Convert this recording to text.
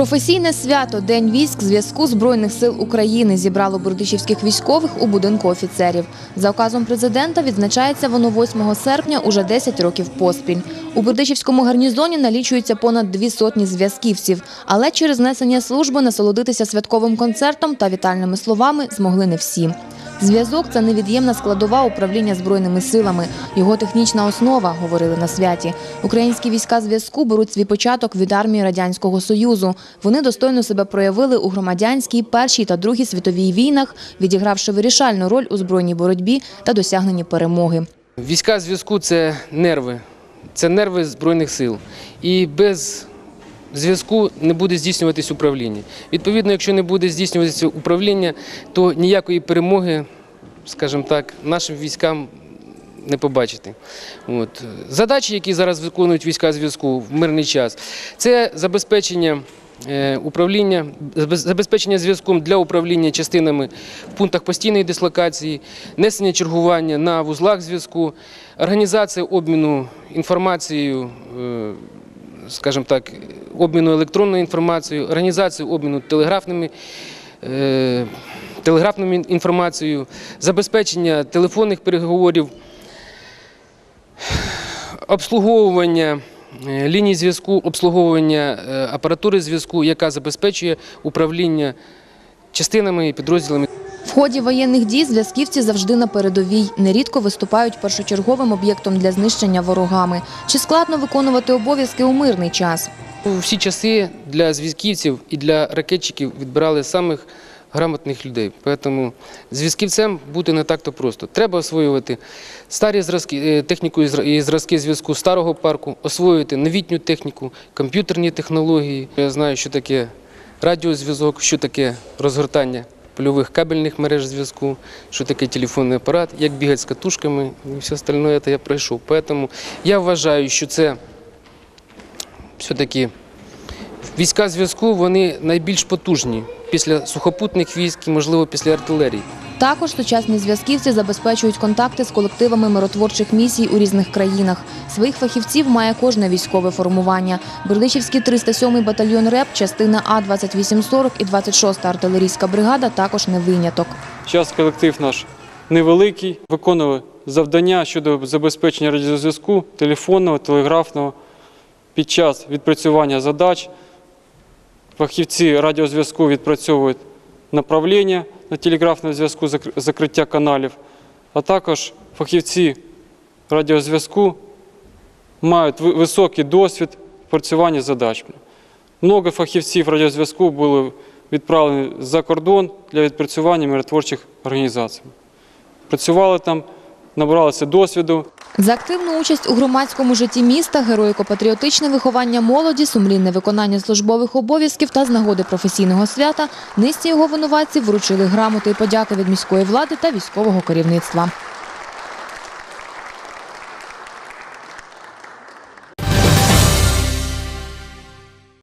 Професійне свято День військ зв'язку Збройних сил України зібрало бердичівських військових у будинку офіцерів. За указом президента відзначається воно 8 серпня уже 10 років поспіль. У бердичівському гарнізоні налічується понад дві сотні зв'язківців, але через несення служби насолодитися святковим концертом та вітальними словами змогли не всі. Зв'язок це невід'ємна складова управління збройними силами. Його технічна основа, говорили на святі. Українські війська зв'язку беруть свій початок від армії радянського союзу. Вони достойно себе проявили у громадянській, першій та другій світовій війнах, відігравши вирішальну роль у збройній боротьбі та досягненні перемоги. Війська зв'язку це нерви, це нерви Збройних сил. І без зв'язку не буде здійснюватись управління. Відповідно, якщо не буде здійснюватися управління, то ніякої перемоги, скажімо так, нашим військам не побачити. От. Задачі, які зараз виконують війська зв'язку в мирний час, це забезпечення. е, Управління забезпечення зв'язком для управління частинами в пунктах постійної дислокації, несення чергування на вузлах зв'язку, організація обміну інформацією, е, скажімо так, обміну електронною інформацією, організацію обміну телеграфними. е, Телеграфною інформацією, забезпечення телефонних переговорів, обслуговування е, ліній зв'язку, обслуговування е, апаратури зв'язку, яка забезпечує управління частинами і підрозділами. В ході воєнних дій зв'язківці завжди на передовій. Нерідко виступають першочерговим об'єктом для знищення ворогами. Чи складно виконувати обов'язки у мирний час? У всі часи для зв'язківців і для ракетчиків відбирали самих грамотних людей. Тому зв'язківцем бути не так-то просто. Треба освоювати старі зразки, е, техніку і зразки зв'язку старого парку, освоювати новітню техніку, комп'ютерні технології. Я знаю, що таке радіозв'язок, що таке розгортання польових кабельних мереж зв'язку, що таке телефонний апарат, як бігати з катушками і все остальное це я пройшов. Тому я вважаю, що це все-таки війська зв'язку вони найбільш потужні після сухопутних військ і, можливо, після артилерії. Також сучасні зв'язківці забезпечують контакти з колективами миротворчих місій у різних країнах. Своїх фахівців має кожне військове формування. Бердичівський 307-й батальйон РЕП, частина А-2840 і 26-та артилерійська бригада також не виняток. Зараз колектив наш невеликий, виконували завдання щодо забезпечення радіозв'язку, телефонного, телеграфного. Під час відпрацювання задач фахівці радіозв'язку відпрацьовують направлення на телеграфному зв'язку, зак- закриття каналів, а також фахівці радіозв'язку мають високий досвід працювання задачами. Много фахівців радіозв'язку були відправлені за кордон для відпрацювання миротворчих організацій. Працювали там, набралися досвіду. За активну участь у громадському житті міста, героїко-патріотичне виховання молоді, сумлінне виконання службових обов'язків та з нагоди професійного свята низці його винуватців вручили грамоти і подяки від міської влади та військового керівництва.